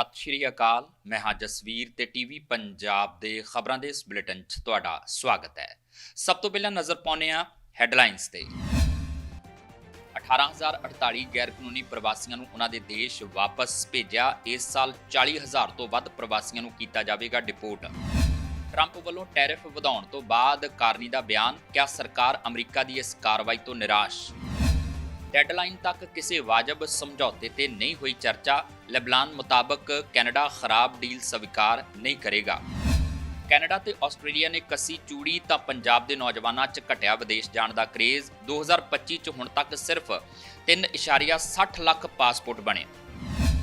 ਸਤਿ ਸ਼੍ਰੀ ਅਕਾਲ। ਮੈਂ ਹਾਂ ਜਸਵੀਰ ਤੇ ਟੀਵੀ ਪੰਜਾਬ ਦੇ ਖਬਰਾਂ ਦੇ ਇਸ ਬੁਲੇਟਿਨ 'ਚ ਤੁਹਾਡਾ ਸਵਾਗਤ ਹੈ। ਸਭ ਤੋਂ ਪਹਿਲਾਂ ਨਜ਼ਰ ਪਾਉਂਦੇ ਹਾਂ ਹੈਡਲਾਈਨਸ ਤੇ। 18048 ਗੈਰ ਕਾਨੂੰਨੀ ਪ੍ਰਵਾਸੀਆਂ ਨੂੰ ਉਹਨਾਂ ਦੇ ਦੇਸ਼ ਵਾਪਸ ਭੇਜਿਆ। ਇਸ ਸਾਲ 40000 ਤੋਂ ਵੱਧ ਪ੍ਰਵਾਸੀਆਂ ਨੂੰ ਕੀਤਾ ਜਾਵੇਗਾ ਡਿਪੋਰਟ। ਟਰੰਪ ਵੱਲੋਂ ਟੈਰਿਫ ਵਧਾਉਣ ਤੋਂ ਬਾਅਦ ਕਾਰਨੀ ਦਾ ਬਿਆਨ, ਕਿਆ ਸਰਕਾਰ ਅਮਰੀਕਾ ਦੀ ਇਸ ਕਾਰਵਾਈ ਤੋਂ ਨਿਰਾਸ਼? ਡੈਡਲਾਈਨ ਤੱਕ ਕਿਸੇ ਵਾਜਬ ਸਮਝੌਤੇ ਤੇ ਨਹੀਂ ਹੋਈ ਚਰਚਾ ਲੈਬਲਾਨ ਮੁਤਾਬਕ ਕੈਨੇਡਾ ਖਰਾਬ ਡੀਲ ਸਵੀਕਾਰ ਨਹੀਂ ਕਰੇਗਾ। ਕੈਨੇਡਾ ਤੇ ਆਸਟ੍ਰੇਲੀਆ ਨੇ ਕੱਸੀ ਚੂੜੀ ਤਾਂ ਪੰਜਾਬ ਦੇ ਨੌਜਵਾਨਾਂ 'ਚ ਘਟਿਆ ਵਿਦੇਸ਼ ਜਾਣ ਦਾ ਕਰੇਜ਼। 2025 'ਚ ਹੁਣ ਤੱਕ ਸਿਰਫ 3.60 ਲੱਖ ਪਾਸਪੋਰਟ ਬਣੇ।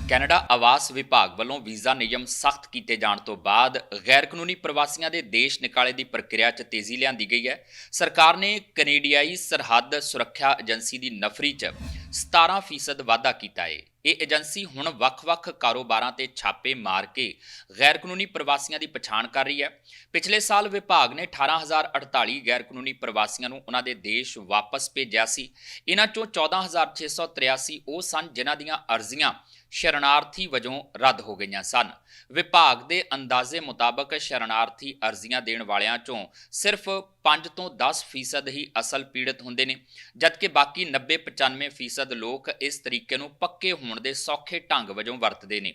ਕੈਨੇਡਾ ਆਵਾਸ ਵਿਭਾਗ ਵੱਲੋਂ ਵੀਜ਼ਾ ਨਿਯਮ ਸਖਤ ਕੀਤੇ ਜਾਣ ਤੋਂ ਬਾਅਦ ਗੈਰ ਕਾਨੂੰਨੀ ਪ੍ਰਵਾਸੀਆਂ ਦੇ ਦੇਸ਼ ਨਿਕਾਲੇ ਦੀ ਪ੍ਰਕਿਰਿਆ 'ਚ ਤੇਜ਼ੀ ਲਿਆਂਦੀ ਗਈ ਹੈ। ਸਰਕਾਰ ਨੇ ਕੈਨੇਡੀਆਈ ਸਰਹੱਦ ਸੁਰੱਖਿਆ ਏਜੰਸੀ ਦੀ ਨਫਰੀ 'ਚ 17% ਵਾਧਾ ਕੀਤਾ ਹੈ ਇਹ ਏਜੰਸੀ ਹੁਣ ਵੱਖ-ਵੱਖ ਕਾਰੋਬਾਰਾਂ ਤੇ ਛਾਪੇ ਮਾਰ ਕੇ ਗੈਰ ਕਾਨੂੰਨੀ ਪ੍ਰਵਾਸੀਆਂ ਦੀ ਪਛਾਣ ਕਰ ਰਹੀ ਹੈ। ਪਿਛਲੇ ਸਾਲ ਵਿਭਾਗ ਨੇ 18048 ਗੈਰ ਕਾਨੂੰਨੀ ਪ੍ਰਵਾਸੀਆਂ ਨੂੰ ਉਹਨਾਂ ਦੇ ਦੇਸ਼ ਵਾਪਸ ਭੇਜਿਆ ਸੀ। ਇਹਨਾਂ ਚੋਂ 14683 ਉਹ ਸਨ ਜਿਨ੍ਹਾਂ ਦੀਆਂ ਅਰਜ਼ੀਆਂ ਸ਼ਰਨਾਰਥੀ ਵਜੋਂ ਰੱਦ ਹੋ ਗਈਆਂ ਸਨ। ਵਿਭਾਗ ਦੇ ਅੰਦਾਜ਼ੇ ਮੁਤਾਬਕ ਸ਼ਰਨਾਰਥੀ ਅਰਜ਼ੀਆਂ ਦੇਣ ਵਾਲਿਆਂ ਚੋਂ ਸਿਰਫ 5 ਤੋਂ 10% ਹੀ ਅਸਲ ਪੀੜਤ ਹੁੰਦੇ ਨੇ, ਜਦਕਿ ਬਾਕੀ 90-95% ਲੋਕ ਇਸ ਤਰੀਕੇ ਨੂੰ ਪੱਕੇ ਹੋਣ ਦੇ ਸੌਖੇ ਢੰਗ ਵਜੋਂ ਵਰਤਦੇ ਨੇ।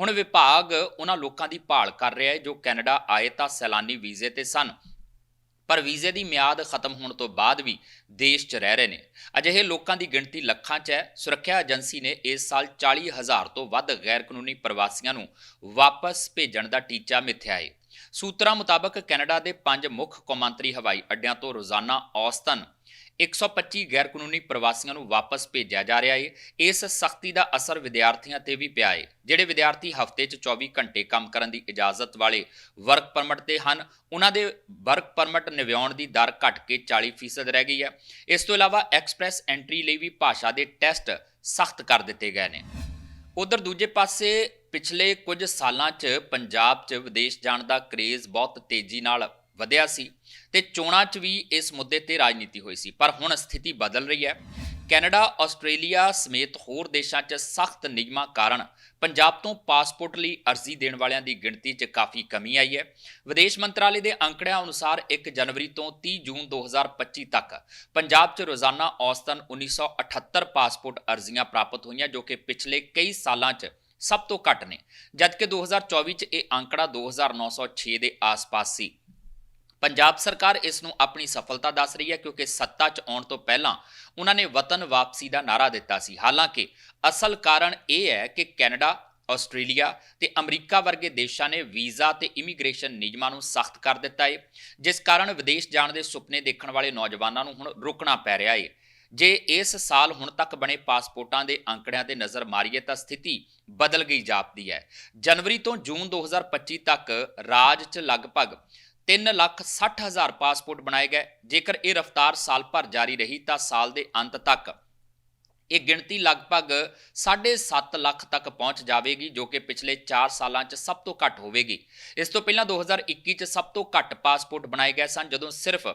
ਹੁਣ ਵਿਭਾਗ ਉਹਨਾਂ ਲੋਕਾਂ ਦੀ ਭਾਲ ਕਰ ਰਿਹਾ ਹੈ ਜੋ ਕੈਨੇਡਾ ਆਏ ਤਾਂ ਸੈਲਾਨੀ ਵੀਜ਼ੇ ਤੇ ਸਨ। ਪਰ ਵੀਜ਼ੇ ਦੀ ਮਿਆਦ ਖਤਮ ਹੋਣ ਤੋਂ ਬਾਅਦ ਵੀ ਦੇਸ਼ 'ਚ ਰਹਿ ਰਹੇ ਨੇ। ਅਜਿਹੇ ਲੋਕਾਂ ਦੀ ਗਿਣਤੀ ਲੱਖਾਂ 'ਚ ਹੈ। ਸੁਰੱਖਿਆ ਏਜੰਸੀ ਨੇ ਇਸ ਸਾਲ 40000 ਤੋਂ ਵੱਧ ਗੈਰ ਕਾਨੂੰਨੀ ਪ੍ਰਵਾਸੀਆਂ ਨੂੰ ਵਾਪਸ ਭੇਜਣ ਦਾ ਟੀਚਾ ਮਿੱਥਿਆ ਹੈ ਸੂਤਰਾਂ ਮੁਤਾਬਕ ਕੈਨੇਡਾ ਦੇ ਪੰਜ ਮੁੱਖ ਕੌਮਾਂਤਰੀ ਹਵਾਈ ਅੱਡਿਆਂ ਤੋਂ ਰੋਜ਼ਾਨਾ ਔਸਤਨ 125 ਗੈਰ ਕਾਨੂੰਨੀ ਪ੍ਰਵਾਸੀਆਂ ਨੂੰ ਵਾਪਸ ਭੇਜਿਆ ਜਾ ਰਿਹਾ ਹੈ ਇਸ ਸਖਤੀ ਦਾ ਅਸਰ ਵਿਦਿਆਰਥੀਆਂ ਤੇ ਵੀ ਪਿਆ ਹੈ ਜਿਹੜੇ ਵਿਦਿਆਰਥੀ ਹਫ਼ਤੇ 'ਚ 24 ਘੰਟੇ ਕੰਮ ਕਰਨ ਦੀ ਇਜਾਜ਼ਤ ਵਾਲੇ ਵਰਕ ਪਰਮਿਟ ਤੇ ਹਨ, ਉਹਨਾਂ ਦੇ ਵਰਕ ਪਰਮਿਟ ਨਿਵਾਉਣ ਦੀ ਦਰ ਘਟ ਕੇ 40% ਰਹਿ ਗਈ ਹੈ। ਇਸ ਤੋਂ ਇਲਾਵਾ ਐਕਸਪ੍ਰੈਸ ਐਂਟਰੀ ਲਈ ਵੀ ਭਾਸ਼ਾ ਦੇ ਟੈਸਟ ਸਖਤ ਕਰ ਦਿੱਤੇ ਗਏ ਨੇ। ਉਧਰ ਦੂਜੇ ਪਾਸੇ ਪਿਛਲੇ ਕੁਝ ਸਾਲਾਂ 'ਚ ਪੰਜਾਬ 'ਚ ਵਿਦੇਸ਼ ਜਾਣ ਦਾ ਕਰੇਜ਼ ਬਹੁਤ ਤੇਜ਼ੀ ਨਾਲ ਵਧਿਆ ਸੀ ਤੇ ਚੋਣਾਂ 'ਚ ਵੀ ਇਸ ਮੁੱਦੇ ਤੇ ਰਾਜਨੀਤੀ ਹੋਈ ਸੀ। ਪਰ ਹੁਣ ਸਥਿਤੀ ਬਦਲ ਰਹੀ ਹੈ। ਕੈਨੇਡਾ, ਆਸਟ੍ਰੇਲੀਆ ਸਮੇਤ ਹੋਰ ਦੇਸ਼ਾਂ 'ਚ ਸਖਤ ਨਿਯਮਾਂ ਕਾਰਨ ਪੰਜਾਬ ਤੋਂ ਪਾਸਪੋਰਟ ਲਈ ਅਰਜ਼ੀ ਦੇਣ ਵਾਲਿਆਂ ਦੀ ਗਿਣਤੀ 'ਚ ਕਾਫੀ ਕਮੀ ਆਈ ਹੈ। ਵਿਦੇਸ਼ ਮੰਤਰਾਲੇ ਦੇ ਅੰਕੜਿਆਂ ਅਨੁਸਾਰ 1 ਜਨਵਰੀ ਤੋਂ 30 ਜੂਨ 2025 ਤੱਕ ਪੰਜਾਬ 'ਚ ਰੋਜ਼ਾਨਾ ਔਸਤਨ 1978 ਪਾਸਪੋਰਟ ਅਰਜ਼ੀਆਂ ਪ੍ਰਾਪਤ ਹੋਈਆਂ, ਜੋ ਕਿ ਪਿਛਲੇ ਕਈ ਸਾਲਾਂ 'ਚ ਸਭ ਤੋਂ ਘੱਟ ਨੇ। ਜਦਕਿ 2024 'ਚ ਇਹ ਅੰਕੜਾ 2906 ਦੇ ਆਸ-ਪਾਸ ਸੀ। ਪੰਜਾਬ ਸਰਕਾਰ ਇਸ ਨੂੰ ਆਪਣੀ ਸਫਲਤਾ ਦੱਸ ਰਹੀ ਹੈ ਕਿਉਂਕਿ ਸੱਤਾ 'ਚ ਆਉਣ ਤੋਂ ਪਹਿਲਾਂ ਉਹਨਾਂ ਨੇ ਵਤਨ ਵਾਪਸੀ ਦਾ ਨਾਰਾ ਦਿੱਤਾ ਸੀ। ਹਾਲਾਂਕਿ ਅਸਲ ਕਾਰਨ ਇਹ ਹੈ ਕਿ ਕੈਨੇਡਾ, ਆਸਟ੍ਰੇਲੀਆ ਤੇ ਅਮਰੀਕਾ ਵਰਗੇ ਦੇਸ਼ਾਂ ਨੇ ਵੀਜ਼ਾ ਤੇ ਇਮੀਗ੍ਰੇਸ਼ਨ ਨਿਯਮਾਂ ਨੂੰ ਸਖਤ ਕਰ ਦਿੱਤਾ ਹੈ ਜਿਸ ਕਾਰਨ ਵਿਦੇਸ਼ ਜਾਣ ਦੇ ਸੁਪਨੇ ਦੇਖਣ ਵਾਲੇ ਨੌਜਵਾਨਾਂ ਨੂੰ ਹੁਣ ਰੁਕਣਾ ਪੈ ਰਿਹਾ ਹੈ ਜੇ ਇਸ ਸਾਲ ਹੁਣ ਤੱਕ ਬਣੇ ਪਾਸਪੋਰਟਾਂ ਦੇ ਅੰਕੜਿਆਂ ਤੇ ਨਜ਼ਰ ਮਾਰੀਏ ਤਾਂ ਸਥਿਤੀ ਬਦਲ ਗਈ ਜਾਪਦੀ ਹੈ। ਜਨਵਰੀ ਤੋਂ ਜੂਨ 2025 ਤੱਕ ਰਾਜ 'ਚ ਲਗਭਗ 3 ਲੱਖ 60 ਹਜ਼ਾਰ ਪਾਸਪੋਰਟ ਬਣਾਏ ਗਏ। ਜੇਕਰ ਇਹ ਰਫ਼ਤਾਰ ਸਾਲ ਭਰ ਜਾਰੀ ਰਹੀ ਤਾਂ ਸਾਲ ਦੇ ਅੰਤ ਤੱਕ ਇਹ ਗਿਣਤੀ ਲਗਭਗ 7.5 ਲੱਖ ਤੱਕ ਪਹੁੰਚ ਜਾਵੇਗੀ, ਜੋ ਕਿ ਪਿਛਲੇ 4 ਸਾਲਾਂ 'ਚ ਸਭ ਤੋਂ ਘੱਟ ਹੋਵੇਗੀ। ਇਸ ਤੋਂ ਪਹਿਲਾਂ 2021 'ਚ ਸਭ ਤੋਂ ਘੱਟ ਪਾਸਪੋਰਟ ਬਣਾਏ ਗਏ ਸਨ, ਜਦੋਂ ਸਿਰਫ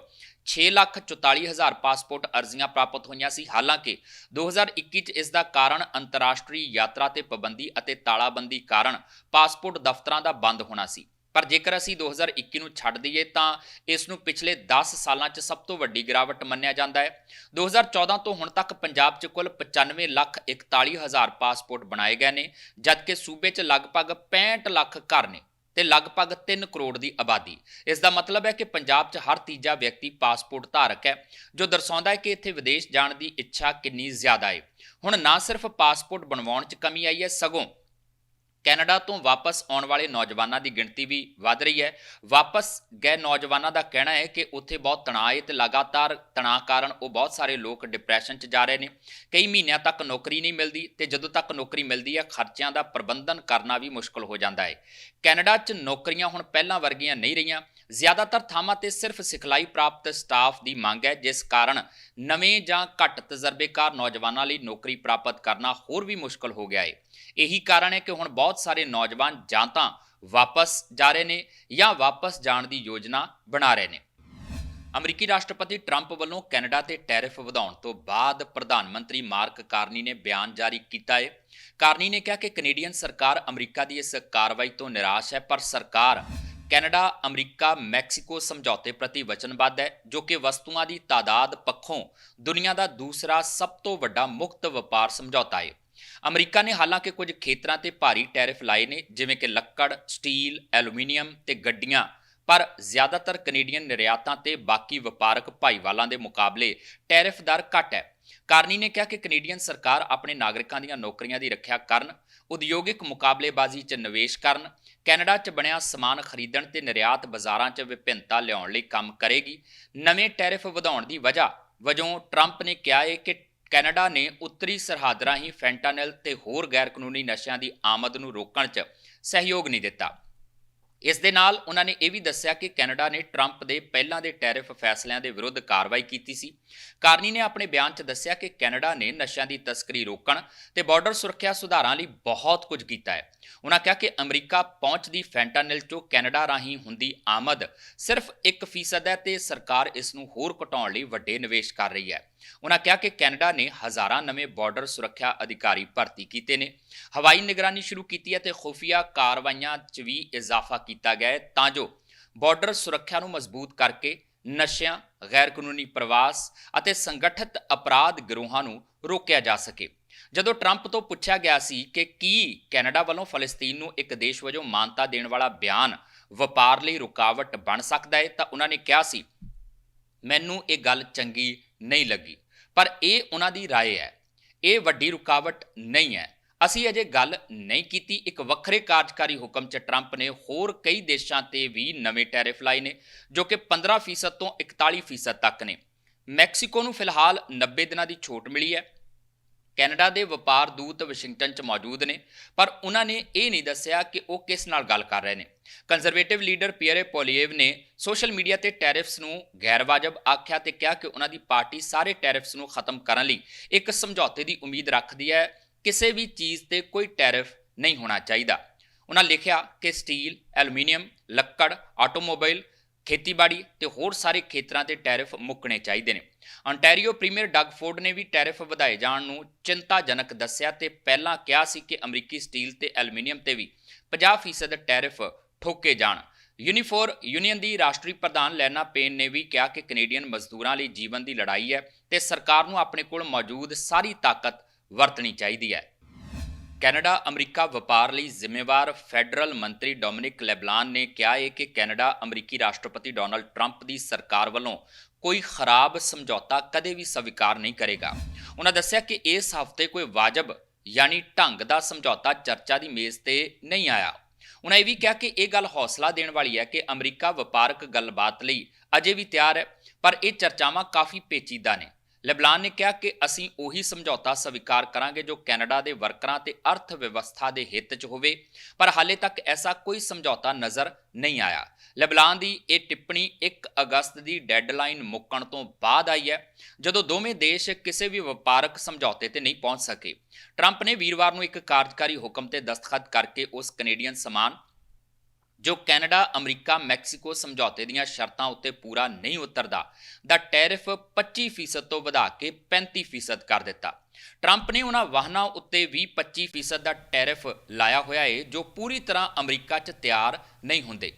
6 ਲੱਖ 44 ਹਜ਼ਾਰ ਪਾਸਪੋਰਟ ਅਰਜ਼ੀਆਂ ਪ੍ਰਾਪਤ ਹੋਈਆਂ ਸੀ। ਹਾਲਾਂਕਿ 2021 'ਚ ਇਸ ਦਾ ਕਾਰਨ ਅੰਤਰਰਾਸ਼ਟਰੀ ਯਾਤਰਾ ਤੇ ਪਾਬੰਦੀ ਅਤੇ ਤਾਲਾਬੰਦੀ ਕਾਰਨ ਪਾਸਪੋਰਟ ਦਫ਼ਤਰਾਂ ਦਾ ਬੰਦ ਹੋਣਾ ਸੀ। ਪਰ ਜੇਕਰ ਅਸੀਂ 2021 ਨੂੰ ਛੱਡ ਦਈਏ ਤਾਂ ਇਸ ਨੂੰ ਪਿਛਲੇ 10 ਸਾਲਾਂ 'ਚ ਸਭ ਤੋਂ ਵੱਡੀ ਗਿਰਾਵਟ ਮੰਨਿਆ ਜਾਂਦਾ ਹੈ। 2014 ਤੋਂ ਹੁਣ ਤੱਕ ਪੰਜਾਬ 'ਚ ਕੁੱਲ 95 ਲੱਖ 41 ਹਜ਼ਾਰ ਪਾਸਪੋਰਟ ਬਣਾਏ ਗਏ ਨੇ, ਜਦਕਿ ਸੂਬੇ 'ਚ ਲਗਭਗ 65 ਲੱਖ ਘਰ ਨੇ। ਤੇ ਲਗਭਗ 3 ਕਰੋੜ ਦੀ ਆਬਾਦੀ। ਇਸ ਦਾ ਮਤਲਬ ਹੈ ਕਿ ਪੰਜਾਬ 'ਚ ਹਰ ਤੀਜਾ ਵਿਅਕਤੀ ਪਾਸਪੋਰਟ ਧਾਰਕ ਹੈ, ਜੋ ਦਰਸਾਉਂਦਾ ਹੈ ਕਿ ਇੱਥੇ ਵਿਦੇਸ਼ ਜਾਣ ਦੀ ਇੱਛਾ ਕਿੰਨੀ ਜ਼ਿਆਦਾ ਹੈ ਹੁਣ ਨਾ ਸਿਰਫ ਪਾਸਪੋਰਟ ਬਣਵਾਉਣ 'ਚ ਕਮੀ ਆਈ ਹੈ, ਸਗੋਂ ਕੈਨੇਡਾ ਤੋਂ ਵਾਪਸ ਆਉਣ ਵਾਲੇ ਨੌਜਵਾਨਾਂ ਦੀ ਗਿਣਤੀ ਵੀ ਵਧ ਰਹੀ ਹੈ। ਵਾਪਸ ਗਏ ਨੌਜਵਾਨਾਂ ਦਾ ਕਹਿਣਾ ਹੈ ਕਿ ਉੱਥੇ ਬਹੁਤ ਤਣਾਅ ਹੈ ਤੇ ਲਗਾਤਾਰ ਤਣਾਅ ਕਾਰਨ ਉਹ ਬਹੁਤ ਸਾਰੇ ਲੋਕ ਡਿਪਰੈਸ਼ਨ 'ਚ ਜਾ ਰਹੇ ਨੇ। ਕਈ ਮਹੀਨਿਆਂ ਤੱਕ ਨੌਕਰੀ ਨਹੀਂ ਮਿਲਦੀ ਤੇ ਜਦੋਂ ਤੱਕ ਨੌਕਰੀ ਮਿਲਦੀ ਹੈ, ਖਰਚਿਆਂ ਦਾ ਪ੍ਰਬੰਧਨ ਕਰਨਾ ਵੀ ਮੁਸ਼ਕਲ ਹੋ ਜਾਂਦਾ ਹੈ। ਕੈਨੇਡਾ 'ਚ ਨੌਕਰੀਆਂ ਹੁਣ ਪਹਿਲਾਂ ਵਰਗੀਆਂ ਨਹੀਂ ਰਹੀਆਂ। ਜ਼ਿਆਦਾਤਰ ਥਾਵਾਂ ਤੇ ਸਿਰਫ ਸਿਖਲਾਈ ਪ੍ਰਾਪਤ ਸਟਾਫ ਦੀ ਮੰਗ ਹੈ, ਜਿਸ ਕਾਰਨ ਨਵੇਂ ਜਾਂ ਘੱਟ ਤਜਰਬੇਕਾਰ ਨੌਜਵਾਨਾਂ ਲਈ ਨੌਕਰੀ ਪ੍ਰਾਪਤ ਕਰਨਾ ਹੋਰ ਵੀ ਮੁਸ਼ਕਲ ਹੋ ਗਿਆ ਹੈ ਇਹੀ ਕਾਰਨ ਹੈ ਕਿ ਹੁਣ ਬਹੁਤ ਸਾਰੇ ਨੌਜਵਾਨ ਜਾਂ ਤਾਂ ਵਾਪਸ ਜਾ ਰਹੇ ਨੇ ਜਾਂ ਵਾਪਸ ਜਾਣ ਦੀ ਯੋਜਨਾ ਬਣਾ ਰਹੇ ਨੇ। ਅਮਰੀਕੀ ਰਾਸ਼ਟਰਪਤੀ ਟਰੰਪ ਵੱਲੋਂ ਕੈਨੇਡਾ ਤੇ ਟੈਰਿਫ ਵਧਾਉਣ ਤੋਂ ਬਾਅਦ ਪ੍ਰਧਾਨ ਮੰਤਰੀ ਮਾਰਕ ਕਾਰਨੀ ਨੇ ਬਿਆਨ ਜਾਰੀ ਕੀਤਾ ਹੈ ਕਾਰਨੀ ਨੇ ਕਿਹਾ ਕਿ ਕੈਨੇਡੀਅਨ ਸਰਕਾਰ ਅਮਰੀਕਾ ਦੀ ਇਸ ਕਾਰਵਾਈ ਤੋਂ ਨਿਰਾਸ਼ ਹੈ, ਪਰ ਸਰਕਾਰ ਕੈਨੇਡਾ ਅਮਰੀਕਾ ਮੈਕਸੀਕੋ ਸਮਝੌਤੇ ਪ੍ਰਤੀ ਵਚਨਬੱਧ ਹੈ ਜੋ ਕਿ ਵਸਤੂਆਂ ਦੀ ਤਾਦਾਦ ਪੱਖੋਂ ਦੁਨੀਆ ਦਾ ਦੂਸਰਾ ਸਭ ਤੋਂ ਵੱਡਾ ਮੁਕਤ ਵਪਾਰ ਸਮਝੌਤਾ ਹੈ ਅਮਰੀਕਾ ਨੇ ਹਾਲਾਂਕਿ ਕੁਝ ਖੇਤਰਾਂ ਤੇ ਭਾਰੀ ਟੈਰਿਫ ਲਾਏ ਨੇ ਜਿਵੇਂ ਕਿ ਲੱਕੜ, ਸਟੀਲ, ਐਲੂਮੀਨੀਅਮ ਤੇ ਗੱਡੀਆਂ ਪਰ ਜ਼ਿਆਦਾਤਰ ਕੈਨੇਡੀਅਨ ਨਿਰਯਾਤਾਂ ਤੇ ਬਾਕੀ ਵਪਾਰਕ ਭਾਈਵਾਲਾਂ ਦੇ ਮੁਕਾਬਲੇ ਟੈਰਿਫ ਦਰ ਘੱਟ ਹੈ। ਕਾਰਨੀ ਨੇ ਕਿਹਾ ਕਿ ਕੈਨੇਡੀਅਨ ਸਰਕਾਰ ਆਪਣੇ ਨਾਗਰਿਕਾਂ ਦੀਆਂ ਨੌਕਰੀਆਂ ਦੀ ਰੱਖਿਆ ਕਰਨ ਉਦਯੋਗਿਕ ਮੁਕਾਬਲੇਬਾਜ਼ੀ 'ਚ ਨਿਵੇਸ਼ ਕਰਨ ਕੈਨੇਡਾ 'ਚ ਬਣਿਆ ਸਮਾਨ ਖਰੀਦਣ ਤੇ ਨਿਰਯਾਤ ਬਾਜ਼ਾਰਾਂ 'ਚ ਵਿਭਿੰਨਤਾ ਲਿਆਉਣ ਲਈ ਕੰਮ ਕਰੇਗੀ। ਨਵੇਂ ਟੈਰਿਫ ਵਧਾਉਣ ਦੀ ਵਜ੍ਹਾ ਵਜੋਂ ਟਰੰਪ ਨੇ ਕਿਹਾ ਹੈ ਕਿ ਕੈਨੇਡਾ ਨੇ ਉੱਤਰੀ ਸਰਹੱਦ ਰਾਹੀਂ ਫੈਂਟਾਨਲ ਤੇ ਹੋਰ ਗੈਰ ਕਾਨੂੰਨੀ ਨਸ਼ਿਆਂ ਦੀ ਆਮਦ ਨੂੰ ਰੋਕਣ 'ਚ ਸਹਿਯੋਗ ਨਹੀਂ ਦਿੱਤਾ। ਇਸ ਦੇ ਨਾਲ ਉਹਨਾਂ ਨੇ ਇਹ ਵੀ ਦੱਸਿਆ ਕਿ ਕੈਨੇਡਾ ਨੇ ਟਰੰਪ ਦੇ ਪਹਿਲਾਂ ਦੇ ਟੈਰਿਫ ਫੈਸਲਿਆਂ ਦੇ ਵਿਰੁੱਧ ਕਾਰਵਾਈ ਕੀਤੀ ਸੀ। ਕਾਰਨੀ ਨੇ ਆਪਣੇ ਬਿਆਨ 'ਚ ਦੱਸਿਆ ਕਿ ਕੈਨੇਡਾ ਨੇ ਨਸ਼ਿਆਂ ਦੀ ਤਸਕਰੀ ਰੋਕਣ ਤੇ ਬਾਰਡਰ ਸੁਰੱਖਿਆ ਸੁਧਾਰਾਂ ਲਈ ਬਹੁਤ ਕੁਝ ਕੀਤਾ ਹੈ। ਉਹਨਾਂ ਕਿਹਾ ਕਿ ਅਮਰੀਕਾ ਪਹੁੰਚਦੀ ਫੈਂਟਾਨਿਲ 'ਚੋਂ ਕੈਨੇਡਾ ਰਾਹੀਂ ਹੁੰਦੀ ਆਮਦ ਸਿਰਫ 1% ਹੈ ਤੇ ਸਰਕਾਰ ਇਸ ਨੂੰ ਹੋਰ ਘਟਾਉਣ ਲਈ ਵੱਡੇ ਨਿਵੇਸ਼ ਕਰ ਰਹੀ ਹੈ। ਉਹਨਾਂ ਕਿਹਾ ਕਿ ਕੈਨੇਡਾ ਨੇ ਹਜ਼ਾਰਾਂ ਨਵੇਂ ਬਾਰਡਰ ਸੁਰੱਖਿਆ ਅਧਿਕਾਰੀ ਭਰਤੀ ਕੀਤੇ ਨੇ। ਹਵਾਈ ਨਿਗਰਾਨੀ ਸ਼ੁਰੂ ਕੀਤੀ ਹੈ ਤੇ ਖੁਫੀਆ ਕਾਰਵਾਈਆਂ 'ਚ ਵੀ ਇਜ਼ਾਫਾ ਕੀਤਾ ਗਿਆ ਹੈ ਤਾਂ ਜੋ ਬਾਰਡਰ ਸੁਰੱਖਿਆ ਨੂੰ ਮਜ਼ਬੂਤ ਕਰਕੇ ਨਸ਼ਿਆਂ ਗੈਰ ਕਾਨੂੰਨੀ ਪ੍ਰਵਾਸ ਅਤੇ ਸੰਗਠਿਤ ਅਪਰਾਧ ਗਿਰੋਹਾਂ ਨੂੰ ਰੋਕਿਆ ਜਾ ਸਕੇ। ਜਦੋਂ ਟਰੰਪ ਤੋਂ ਪੁੱਛਿਆ ਗਿਆ ਸੀ ਕਿ ਕੀ ਕੈਨੇਡਾ ਵੱਲੋਂ ਫਲਸਤੀਨ ਨੂੰ ਇੱਕ ਦੇਸ਼ ਵਜੋਂ ਮਾਨਤਾ ਦੇਣ ਵਾਲਾ ਬਿਆਨ ਵਪਾਰ ਲਈ ਰੁਕਾਵਟ ਬਣ ਸਕਦਾ ਹੈ ਤਾਂ ਉਹਨਾਂ ਨੇ ਕਿਹਾ ਸੀ ਮੈਨੂੰ ਇਹ ਗੱਲ ਚੰਗੀ ਨਹੀਂ ਲੱਗੀ ਪਰ ਇਹ ਉਹਨਾਂ ਦੀ رائے ਹੈ ਇਹ ਵੱਡੀ ਰੁਕਾਵਟ ਨਹੀਂ ਹੈ ਅਸੀਂ ਅਜੇ ਗੱਲ ਨਹੀਂ ਕੀਤੀ ਇੱਕ ਵੱਖਰੇ ਕਾਰਜਕਾਰੀ ਹੁਕਮ 'ਚ ਟਰੰਪ ਨੇ ਹੋਰ ਕਈ ਦੇਸ਼ਾਂ ਤੇ ਵੀ ਨਵੇਂ ਟੈਰਿਫ ਲਾਏ ਨੇ ਜੋ ਕਿ 15% ਤੋਂ 41% ਤੱਕ ਨੇ ਮੈਕਸੀਕੋ ਨੂੰ ਫਿਲਹਾਲ 90 ਦਿਨਾਂ ਦੀ ਛੋਟ ਮਿਲੀ ਹੈ ਕੈਨੇਡਾ ਦੇ ਵਪਾਰ ਦੂਤ ਵਾਸ਼ਿੰਗਟਨ 'ਚ ਮੌਜੂਦ ਨੇ ਪਰ ਉਹਨਾਂ ਨੇ ਇਹ ਨਹੀਂ ਦੱਸਿਆ ਕਿ ਉਹ ਕਿਸ ਨਾਲ ਗੱਲ ਕਰ ਰਹੇ ਨੇ। ਕੰਜ਼ਰਵੇਟਿਵ ਲੀਡਰ ਪੀਅਰੇ ਪੋਲੀਏਵ ਨੇ ਸੋਸ਼ਲ ਮੀਡੀਆ ਤੇ ਟੈਰਿਫਸ ਨੂੰ ਗੈਰਵਾਜਬ ਆਖਿਆ ਤੇ ਕਿਹਾ ਕਿ ਉਹਨਾਂ ਦੀ ਪਾਰਟੀ ਸਾਰੇ ਟੈਰਿਫਸ ਨੂੰ ਖਤਮ ਕਰਨ ਲਈ ਇੱਕ ਸਮਝੌਤੇ ਦੀ ਉਮੀਦ ਰੱਖਦੀ ਹੈ ਕਿਸੇ ਵੀ ਚੀਜ਼ ਤੇ ਕੋਈ ਟੈਰਿਫ ਨਹੀਂ ਹੋਣਾ ਚਾਹੀਦਾ। ਉਹਨਾਂ ਲਿਖਿਆ ਕਿ ਸਟੀਲ, ਐਲੂਮੀਨੀਅਮ, ਲੱਕੜ, ਆਟੋਮੋਬਾਈਲ, ਖੇਤੀਬਾੜੀ ਤੇ ਹੋਰ ਸਾਰੇ ਖੇਤਰਾਂ ਤੇ ਟੈਰਿਫ ਮੁੱਕਣੇ ਚਾਹੀਦੇ ਨੇ। ontario ਪ੍ਰੀਮੀਅਰ ਡੱਗ ਫੋਰਡ ਨੇ ਵੀ ਟੈਰਿਫ ਵਧਾਏ ਜਾਣ ਨੂੰ ਚਿੰਤਾਜਨਕ ਦੱਸਿਆ ਤੇ ਪਹਿਲਾਂ ਕਿਹਾ ਸੀ ਕਿ ਅਮਰੀਕੀ ਸਟੀਲ ਤੇ ਐਲੂਮੀਨੀਅਮ ਤੇ ਵੀ 50% ਟੈਰਿਫ ਠੋਕੇ ਜਾਣ। ਯੂਨੀਫੋਰ ਯੂਨੀਅਨ ਦੀ ਰਾਸ਼ਟਰੀ ਪ੍ਰਧਾਨ ਲੈਨਾ ਪੇਨ ਨੇ ਵੀ ਕਿਹਾ ਕਿ ਕੈਨੇਡੀਅਨ ਮਜ਼ਦੂਰਾਂ ਲਈ ਜੀਵਨ ਦੀ ਲੜਾਈ ਹੈ ਤੇ ਸਰਕਾਰ ਨੂੰ ਆਪਣੇ ਕੋਲ ਮੌਜੂਦ ਸਾਰੀ ਤਾਕਤ ਵਰਤਣੀ ਚਾਹੀਦੀ ਹੈ। ਕੈਨੇਡਾ ਅਮਰੀਕਾ ਵਪਾਰ ਲਈ ਜ਼ਿੰਮੇਵਾਰ ਫੈਡਰਲ ਮੰਤਰੀ ਡੋਮਿਨਿਕ ਲੈਬਲਾਨ ਨੇ ਕਿਹਾ ਹੈ ਕਿ ਕੈਨੇਡਾ ਅਮਰੀਕੀ ਰਾਸ਼ਟਰਪਤੀ ਡੋਨਲਡ ਟਰੰਪ ਦੀ ਸਰਕਾਰ ਵੱਲੋਂ ਕੋਈ ਖਰਾਬ ਸਮਝੌਤਾ ਕਦੇ ਵੀ ਸਵੀਕਾਰ ਨਹੀਂ ਕਰੇਗਾ। ਉਹਨਾਂ ਦੱਸਿਆ ਕਿ ਇਸ ਹਫ਼ਤੇ ਕੋਈ ਵਾਜਬ ਯਾਨੀ ਢੰਗ ਦਾ ਸਮਝੌਤਾ ਚਰਚਾ ਦੀ ਮੇਜ਼ ਤੇ ਨਹੀਂ ਆਇਆ। ਉਹਨਾਂ ਇਹ ਵੀ ਕਿਹਾ ਕਿ ਇਹ ਗੱਲ ਹੌਸਲਾ ਦੇਣ ਵਾਲੀ ਹੈ ਕਿ ਅਮਰੀਕਾ ਵਪਾਰਕ ਗੱਲਬਾਤ ਲਈ ਅਜੇ ਵੀ ਤਿਆਰ ਹੈ, ਪਰ ਇਹ ਚਰਚਾਵਾਂ ਕਾਫੀ ਪੇਚੀਦਾ ਨੇ। ਲੈਬਲਾਨ ਨੇ ਕਿਹਾ ਕਿ ਅਸੀਂ ਉਹੀ ਸਮਝੌਤਾ ਸਵੀਕਾਰ ਕਰਾਂਗੇ ਜੋ ਕੈਨੇਡਾ ਦੇ ਵਰਕਰਾਂ ਤੇ ਅਰਥ ਵਿਵਸਥਾ ਦੇ ਹਿੱਤ 'ਚ ਹੋਵੇ, ਪਰ ਹਾਲੇ ਤੱਕ ਐਸਾ ਕੋਈ ਸਮਝੌਤਾ ਨਜ਼ਰ ਨਹੀਂ ਆਇਆ। ਲੈਬਲਾਨ ਦੀ ਇਹ ਟਿੱਪਣੀ 1 ਅਗਸਤ ਦੀ ਡੈੱਡਲਾਈਨ ਮੁੱਕਣ ਤੋਂ ਬਾਅਦ ਆਈ ਹੈ, ਜਦੋਂ ਦੋਵੇਂ ਦੇਸ਼ ਕਿਸੇ ਵੀ ਵਪਾਰਕ ਸਮਝੌਤੇ ਤੇ ਨਹੀਂ ਪਹੁੰਚ ਸਕੇ। ਟਰੰਪ ਨੇ ਵੀਰਵਾਰ ਨੂੰ ਇੱਕ ਕਾਰਜਕਾਰੀ ਹੁਕਮ ਤੇ ਦਸਤਖਤ ਕਰਕੇ ਉਸ ਕੈਨੇਡੀਅਨ ਸਮਾਨ ਜੋ ਕੈਨੇਡਾ, ਅਮਰੀਕਾ, ਮੈਕਸੀਕੋ ਸਮਝੌਤੇ ਦੀਆਂ ਸ਼ਰਤਾਂ ਉੱਤੇ ਪੂਰਾ ਨਹੀਂ ਉਤਰਦਾ, ਦਾ ਟੈਰਿਫ 25% ਤੋਂ ਵਧਾ ਕੇ 35% ਕਰ ਦਿੱਤਾ। ਟਰੰਪ ਨੇ ਉਹਨਾਂ ਵਾਹਨਾਂ ਉੱਤੇ ਵੀ 25% ਦਾ ਟੈਰਿਫ ਲਾਇਆ ਹੋਇਆ ਹੈ ਜੋ ਪੂਰੀ ਤਰ੍ਹਾਂ ਅਮਰੀਕਾ 'ਚ ਤਿਆਰ ਨਹੀਂ ਹੁੰਦੇ।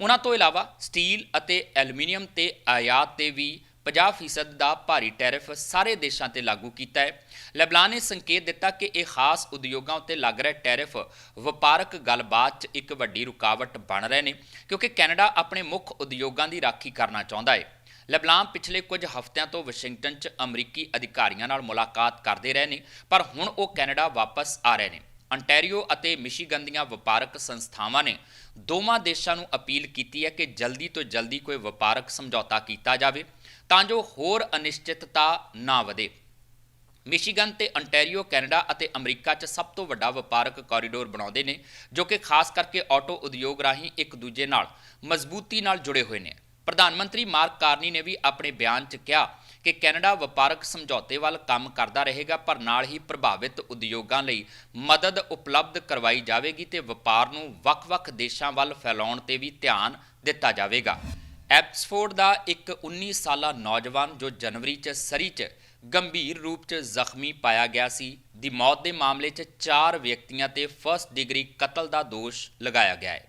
ਉਹਨਾਂ ਤੋਂ ਇਲਾਵਾ ਸਟੀਲ ਅਤੇ ਐਲੂਮੀਨੀਅਮ ਤੇ ਆਯਾਤ ਤੇ ਵੀ 50% ਦਾ ਭਾਰੀ ਟੈਰਿਫ ਸਾਰੇ ਦੇਸ਼ਾਂ ਤੇ ਲਾਗੂ ਕੀਤਾ ਹੈ ਲੈਬਨਾਨ ਨੇ ਸੰਕੇਤ ਦਿੱਤਾ ਕਿ ਇਹ ਖਾਸ ਉਦਯੋਗਾਂ ਉੱਤੇ ਲੱਗ ਰਿਹਾ ਟੈਰਿਫ ਵਪਾਰਕ ਗੱਲਬਾਤ 'ਚ ਇੱਕ ਵੱਡੀ ਰੁਕਾਵਟ ਬਣ ਰਹੇ ਨੇ, ਕਿਉਂਕਿ ਕੈਨੇਡਾ ਆਪਣੇ ਮੁੱਖ ਉਦਯੋਗਾਂ ਦੀ ਰਾਖੀ ਕਰਨਾ ਚਾਹੁੰਦਾ ਹੈ। ਲੈਬਨਾਨ ਪਿਛਲੇ ਕੁਝ ਹਫ਼ਤਿਆਂ ਤੋਂ ਵਾਸ਼ਿੰਗਟਨ 'ਚ ਅਮਰੀਕੀ ਅਧਿਕਾਰੀਆਂ ਨਾਲ ਮੁਲਾਕਾਤ ਕਰਦੇ ਰਹੇ ਨੇ, ਪਰ ਹੁਣ ਉਹ ਕੈਨੇਡਾ ਵਾਪਸ ਆ ਰਹੇ ਨੇ। ਅੰਟੈਰੀਓ ਅਤੇ ਮਿਸ਼ੀਗਨ ਦੀਆਂ ਵਪਾਰਕ ਸੰਸਥਾਵਾਂ ਨੇ ਦੋਵਾਂ ਦੇਸ਼ਾਂ ਨੂੰ ਅਪੀਲ ਕੀਤੀ ਹੈ ਕਿ ਜਲਦੀ ਤੋਂ ਜਲਦੀ ਕੋਈ ਵਪਾਰਕ ਸਮਝੌਤਾ ਕੀਤਾ ਜਾਵੇ, ਤਾਂ ਜੋ ਹੋਰ ਅਨਿਸ਼ਚਿਤਤਾ ਨਾ ਵਧੇ। ਮਿਸ਼ੀਗਨ ਤੇ ਅੰਟੈਰੀਓ ਕੈਨੇਡਾ ਅਤੇ ਅਮਰੀਕਾ 'ਚ ਸਭ ਤੋਂ ਵੱਡਾ ਵਪਾਰਕ ਕੋਰੀਡੋਰ ਬਣਾਉਂਦੇ ਨੇ, ਜੋ ਕਿ ਖਾਸ ਕਰਕੇ ਆਟੋ ਉਦਯੋਗ ਰਾਹੀਂ ਇੱਕ ਦੂਜੇ ਨਾਲ ਮਜ਼ਬੂਤੀ ਨਾਲ ਜੁੜੇ ਹੋਏ ਨੇ। ਪ੍ਰਧਾਨ ਮੰਤਰੀ ਮਾਰਕ ਕਾਰਨੀ ਨੇ ਵੀ ਆਪਣੇ ਬਿਆਨ 'ਚ ਕਿਹਾ ਕਿ ਕੈਨੇਡਾ ਵਪਾਰਕ ਸਮਝੌਤੇ ਵੱਲ ਕੰਮ ਕਰਦਾ ਰਹੇਗਾ, ਪਰ ਨਾਲ ਹੀ ਪ੍ਰਭਾਵਿਤ ਉਦਯੋਗਾਂ ਲਈ ਮਦਦ ਉਪਲਬਧ ਕਰਵਾਈ ਜਾਵੇਗੀ ਤੇ ਵਪਾਰ ਨੂੰ ਵੱਖ-ਵੱਖ ਦੇਸ਼ਾਂ ਵੱਲ ਫੈਲਾਉਣ ਤੇ ਵੀ ਧਿਆਨ ਦਿੱਤਾ ਜਾਵੇਗਾ। ਐਪਸਫੋਰਡ ਦਾ ਇੱਕ 19 ਸਾਲਾ ਨੌਜਵਾਨ ਜੋ ਜਨਵਰੀ 'ਚ ਸਰੀ 'ਚ ਗੰਭੀਰ ਰੂਪ 'ਚ ਜ਼ਖਮੀ ਪਾਇਆ ਗਿਆ ਸੀ। ਦੀ ਮੌਤ ਦੇ ਮਾਮਲੇ 'ਚ ਚਾਰ ਵਿਅਕਤੀਆਂ ਤੇ ਫਰਸਟ ਡਿਗਰੀ ਕਤਲ ਦਾ ਦੋਸ਼ ਲਗਾਇਆ ਗਿਆ ਹੈ।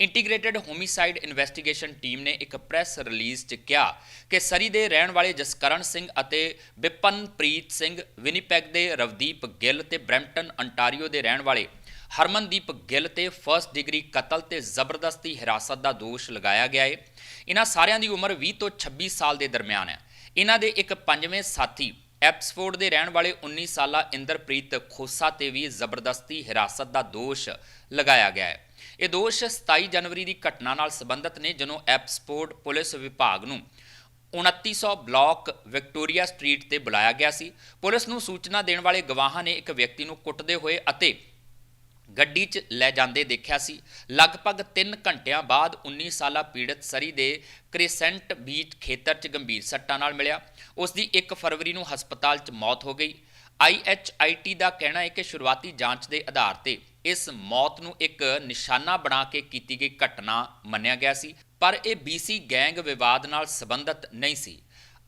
ਇੰਟੀਗ੍ਰੇਟਿਡ ਹੋਮਿਸਾਈਡ ਇਨਵੈਸਟੀਗੇਸ਼ਨ ਟੀਮ ਨੇ ਇੱਕ ਪ੍ਰੈਸ ਰਿਲੀਜ਼ 'ਚ ਕਿਹਾ ਕਿ ਸਰੀ ਦੇ ਰਹਿਣ ਵਾਲੇ ਜਸਕਰਨ ਸਿੰਘ ਅਤੇ ਵਿਪਨਪ੍ਰੀਤ ਸਿੰਘ ਵਿਨੀਪੈਗ ਦੇ ਰਵਦੀਪ ਗਿੱਲ ਤੇ ਬ੍ਰੈਂਪਟਨ ਅੰਟਾਰੀਓ ਦੇ ਰਹਿਣ ਵਾਲੇ ਹਰਮਨਦੀਪ ਗਿੱਲ ਤੇ ਫਰਸਟ ਡਿਗਰੀ ਕਤਲ ਤੇ ਜ਼ਬਰਦਸਤੀ ਹਿਰਾਸਤ ਦਾ ਦੋਸ਼ ਲਗਾਇਆ ਗਿਆ ਹੈ। ਇਹਨਾਂ ਸਾਰਿਆਂ ਦੀ ਉਮਰ 20 ਤੋਂ 26 ਸਾਲ ਦੇ ਦਰਮਿਆਨ ਹੈ। ਇਹਨਾਂ ਦੇ ਇੱਕ ਪੰਜਵੇਂ ਸਾਥੀ ਐਪਸਫੋਰਡ ਦੇ ਰਹਿਣ ਵਾਲੇ 19 ਸਾਲਾ ਇੰਦਰਪ੍ਰੀਤ ਖੋਸਾ ਤੇ ਵੀ ਜ਼ਬਰਦਸਤੀ ਹਿਰਾਸਤ ਦਾ ਦੋਸ਼ ਲਗਾਇਆ ਗਿਆ ਹੈ। ਇਹ ਦੋਸ਼ 27 ਜਨਵਰੀ ਦੀ ਘਟਨਾ ਨਾਲ ਸੰਬੰਧਿਤ ਨੇ, ਜਦੋਂ ਐਪਸਫੋਰਡ ਪੁਲਿਸ ਵਿਭਾਗ ਨੂੰ 2900 ਬਲਾਕ ਵਿਕਟੋਰੀਆ ਸਟਰੀਟ ਤੇ ਬੁਲਾਇਆ ਗਿਆ ਸੀ। ਪੁਲਿਸ ਨੂੰ ਸੂਚਨਾ ਦੇਣ ਵਾਲੇ ਗਵਾਹਾਂ ਨੇ ਇੱਕ ਵਿਅਕਤੀ ਨੂੰ ਕੁੱਟਦੇ ਹੋਏ ਅਤੇ ਗੱਡੀ 'ਚ ਲੈ ਜਾਂਦੇ ਦੇਖਿਆ ਸੀ। ਲਗਭਗ 3 ਘੰਟਿਆਂ ਬਾਅਦ 19 ਸਾਲਾ ਪੀੜਤ ਸਰੀ ਦੇ ਕ੍ਰਿਸੈਂਟ ਬੀਚ ਖੇਤਰ 'ਚ ਗੰਭੀਰ ਸੱਟਾਂ ਨਾਲ ਮਿਲਿਆ। ਉਸ ਦੀ 1 ਫਰਵਰੀ ਨੂੰ ਹਸਪਤਾਲ 'ਚ ਮੌਤ ਹੋ ਗਈ। IHIT ਦਾ ਕਹਿਣਾ ਹੈ ਕਿ ਸ਼ੁਰੂਆਤੀ ਜਾਂਚ ਦੇ ਆਧਾਰ ਤੇ ਇਸ ਮੌਤ ਨੂੰ ਇੱਕ ਨਿਸ਼ਾਨਾ ਬਣਾ ਕੇ ਕੀਤੀ ਗਈ ਘਟਨਾ ਮੰਨਿਆ ਗਿਆ ਸੀ, ਪਰ ਇਹ BC ਗੈਂਗ ਵਿਵਾਦ ਨਾਲ ਸੰਬੰਧਿਤ ਨਹੀਂ ਸੀ।